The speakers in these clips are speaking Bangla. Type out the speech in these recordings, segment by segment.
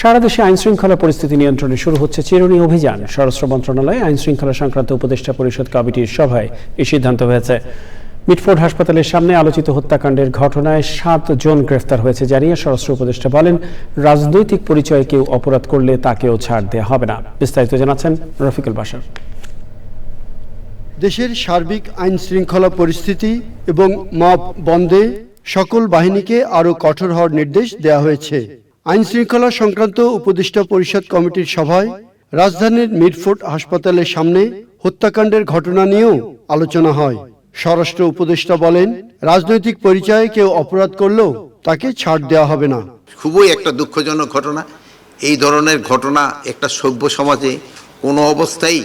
সারা দেশে আইন শৃঙ্খলা পরিস্থিতি নিয়ন্ত্রণে শুরু হচ্ছে চিরুনি অভিযান। স্বরাষ্ট্র মন্ত্রণালয়ে আইন শৃঙ্খলা সংক্রান্ত উপদেষ্টা পরিষদ কমিটির সভায় এই সিদ্ধান্ত হয়েছে। মিটফোর্ড হাসপাতালের সামনে আলোচিত হত্যাকাণ্ডের ঘটনায় সাত জন গ্রেফতার হয়েছে জানিয়ে স্বরাষ্ট্র উপদেষ্টা বলেন, রাজনৈতিক পরিচয়ে কেউ অপরাধ করলে তাকেও ছাড় দেওয়া হবে না। বিস্তারিত জানাচ্ছেন রফিকুল বাসার। দেশের সার্বিক আইন শৃঙ্খলা পরিস্থিতি এবং মব বন্ধে সকল বাহিনীকে আরও কঠোর হওয়ার নির্দেশ দেওয়া হয়েছে। আইন শৃঙ্খলা সংক্রান্ত উপদেষ্টা পরিষদ কমিটির সভায় রাজধানীর মিডফোর্ড হাসপাতালের সামনে হত্যাকাণ্ডের ঘটনা নিয়েও আলোচনা হয়। স্বরাষ্ট্র উপদেষ্টা বলেন, রাজনৈতিক পরিচয়ে কেউ অপরাধ করলেও তাকে ছাড় দেওয়া হবে না। খুবই একটা দুঃখজনক ঘটনা। এই ধরনের ঘটনা একটা সভ্য সমাজে কোনো অবস্থায়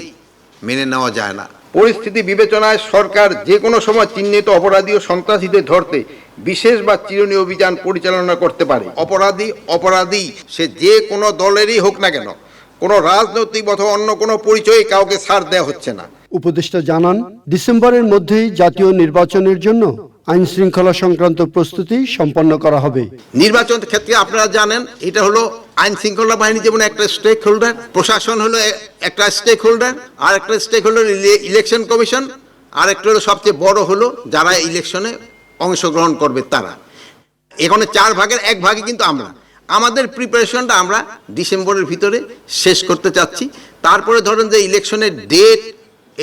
মেনে নেওয়া যায় না। পরিস্থিতি বিবেচনায় সরকার যে কোনো সময় চিহ্নিত অপরাধী ও সন্ত্রাসীদের ধরতে বিশেষ বা চিরনী অভিযান পরিচালনা করতে পারে। অপরাধী অপরাধী সে যে কোনো দলেরই হোক না কেন কোনো রাজনৈতিক অথবা অন্য কোনো পরিচয়ে কাউকে ছাড় দেওয়া হচ্ছে না। উপদেষ্টা জানান ডিসেম্বরের মধ্যেই জাতীয় নির্বাচনের জন্য আইন শৃঙ্খলা সংক্রান্ত প্রস্তুতি সম্পন্ন করা হবে। নির্বাচন ক্ষেত্রে আপনারা জানেন, এটা হলো আইন শৃঙ্খলা বাহিনী যেমন একটা স্টেক হোল্ডার প্রশাসন হলো একটা স্টেক হোল্ডার আর একটা স্টেক হোল্ডার ইলেকশন কমিশন আর একটা হলো সবচেয়ে বড় হলো যারা ইলেকশনে অংশগ্রহণ করবে তারা। এখানে চার ভাগের এক ভাগে কিন্তু আমরা। আমাদের প্রিপারেশনটা আমরা ডিসেম্বরের ভিতরে শেষ করতে চাচ্ছি। তারপরে ধরেন যে ইলেকশনের ডেট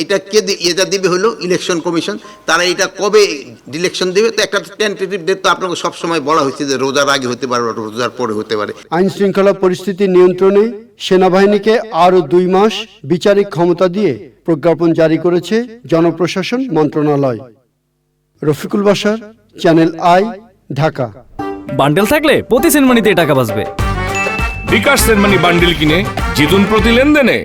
এটা কে এটা দিবে হলো ইলেকশন কমিশন তারা এটা কবে ইলেকশন দিবে? তো একটা টেন্টেটিভ ডেট তো আপনাকে সবসময় বলা হয়েছে যে রোজার আগে হতে পারে রোজার পরে হতে পারে। আইন শৃঙ্খলা পরিস্থিতি নিয়ন্ত্রণে সেনাবাহিনীকে আরও দুই মাস বিচারিক ক্ষমতা দিয়ে প্রজ্ঞাপন জারি করেছে জনপ্রশাসন মন্ত্রণালয়। রফিকুল বাসার চ্যানেল আই ঢাকা। বান্ডেল থাকলে প্রতি সিনেমানিতে টাকা বাঁচবে। বিকাশ সেনমানি বান্ডেল কিনে জিতুন প্রতি লেনদেনে।